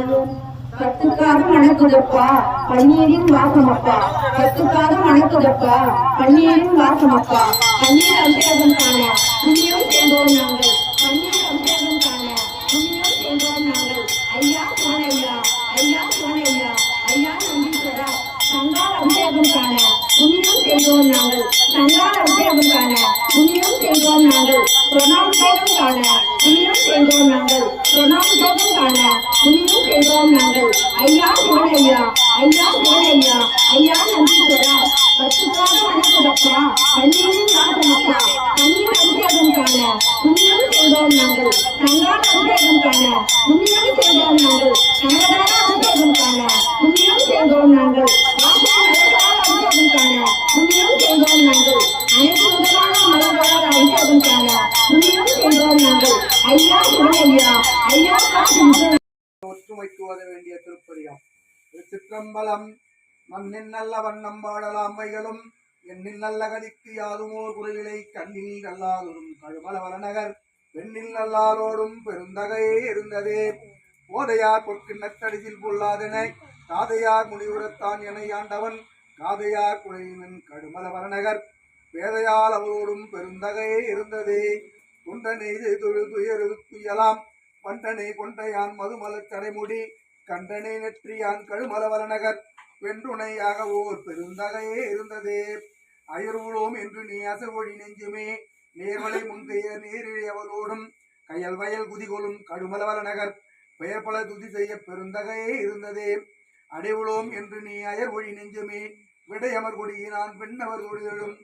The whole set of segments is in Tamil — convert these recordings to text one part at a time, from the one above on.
போலும் கத்துக்காக மணக்குதப்பா பன்னீரின் வாசமப்பா. கத்துக்காக மணக்குதப்பா பன்னீரின் வாசமப்பா. பன்னீர் அபிஷேகம் காண புண்ணியம் சென்றோம் நாங்கள். பன்னீர் அபிஷேகம் காண புண்ணியம் சென்றோம் நாங்கள். ஐயா சோனையா ஐயா சோனையா ஐயா நம்பீஸ்வரா சங்கால் அபிஷேகம் காண புண்ணியம் செய்தோம் நாங்கள் சங்கால் அபிஷேகம் காண புண்ணியம் செய்தோம் நாங்கள் பிரணாபிஷேகம் காண புண்ணியம் செய்தோம் நாங்கள் பிரணாபிஷேகம் காண புண்ணியம் செய்தோம் நாங்கள் ஐயா சோனையா ஐயா சோனையா ஐயா நம்பீஸ்வரா பத்துக்காக வணக்கதப்பா கண்ணீரின் வாசமப்பா ஒற்றுமைக்கு உதவ வேண்டிய திருப்பதிகம். சிற்றம்பலம். மண்ணின் நல்ல வண்ணம் பாடலாம் வைகளும். எண்ணில் நல்ல கதிக்கு யாதுமோர் குரலிலை கண்ணில் நல்லாதொரும் கழுமல வளநகர். பெண்ணில் நல்லாரோடும் பெருந்தகையே இருந்ததே. போதையார் பொற்கிண்ணத்தடியில் பொல்லாதனை. காதையார் முடிவுறத்தான் என ஆண்டவன் காதையார் குழையினன் கடுமல வளநகர். வேதையால் அவரோடும் பெருந்தகையே இருந்ததே. குண்டனை தொழில் துயரு துயலாம் பண்டனை கொண்டையான் மதுமலர் தடைமுடி கண்டனை நெற்றியான் கழுமலவல நகர் வென்றுணையாக ஓர் பெருந்தகையே இருந்ததே. அயர்வுளோம் என்று நீ அசவொழி நெஞ்சுமே நேர்வலை முந்தைய நேரிழையவளோடும் கையல் வயல் குதிகொளும் கடுமலவர நகர் பெயர் பல துதி செய்ய பெருந்தகையே இருந்ததே. அடைவுளோம் என்று நீ அயர் ஒழி நெஞ்சுமே விடையமர் கொடியினான் பெண்ணவர் தொழிலும்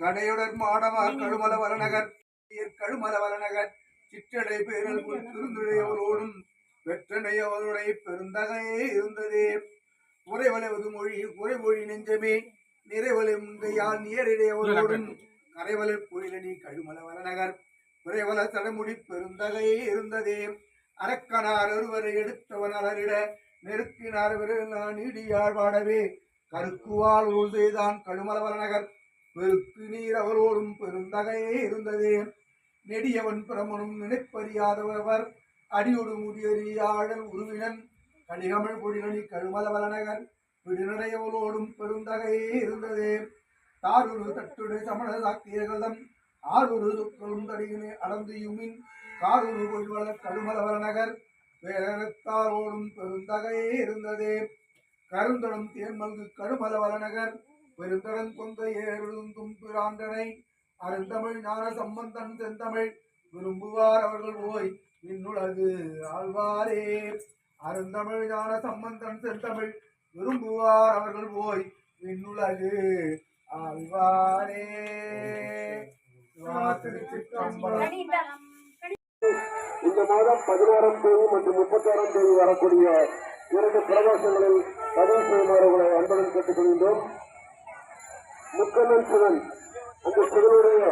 கடையுடர் மாடமார் கடுமலவர நகர் கழுமலவலநகர் சிற்றடை பேரல் திருந்துடையவரோடும் வெற்றனையவருடைய பெருந்தகையே இருந்ததே. உறைவளவது மொழி குறைமொழி நெஞ்சமே. நிறைவலை முந்தையால் நேரிடையவரோடும் கரைவலை பொழிலடி கழுமல வரநகர் தடமுடி பெருந்தகையே இருந்ததே. அரக்கனார் ஒருவரை எடுத்தவன் அலரிட நெருக்கினார் விரலான் நீடியாள் பாடவே கருக்குவால் உள் செய்தான் கழுமல வரநகர் பெருக்கு நீர் அவரோடும் பெருந்தகையே இருந்ததே. நெடியவன் பிரமனும் நினைப்பறியாதவர். அடியொடு முடியறியாழல் உருவினன். கடிகமிழ் பொடிலணி கழுமல வலநகர் விடுநடையவளோடும் பெருந்தகையே இருந்ததே. தாரூரு தட்டுடை சமண சாக்கியகதம் ஆரூரு துக்களும் தடியினை அடர்ந்தியுமின் காரூரு கொள்வள கடுமல வலநகர் வேரத்தாரோடும் பெருந்தகையே இருந்ததே. கருந்தடம் தேன்மல்கு கடுமல பெருந்தரன் பெருந்தடன் கொந்த ஏறுந்தும் பிராண்டனை அருந்தமிழ் ஞான சம்பந்தன் செந்தமிழ் விரும்புவார் அவர்கள் போய் விண்ணுலகு ஆழ்வாரே. அருந்தமிழ் ஞான சம்பந்தன் செந்தமிழ் விரும்புவார் அவர்கள் போய் விண்ணுலகு ஆழ்வாரே. இந்த மாதம் பதினாறாம் தேதி மற்றும் முப்பத்தாறாம் தேதி வரக்கூடிய இரண்டு பிரதேசங்களில் பதிவு செய்யுமாறு உங்களை அன்புடன் கேட்டுக்கொள்கின்றோம். முக்கண்ணன் சிவன் அந்த சிவனுடைய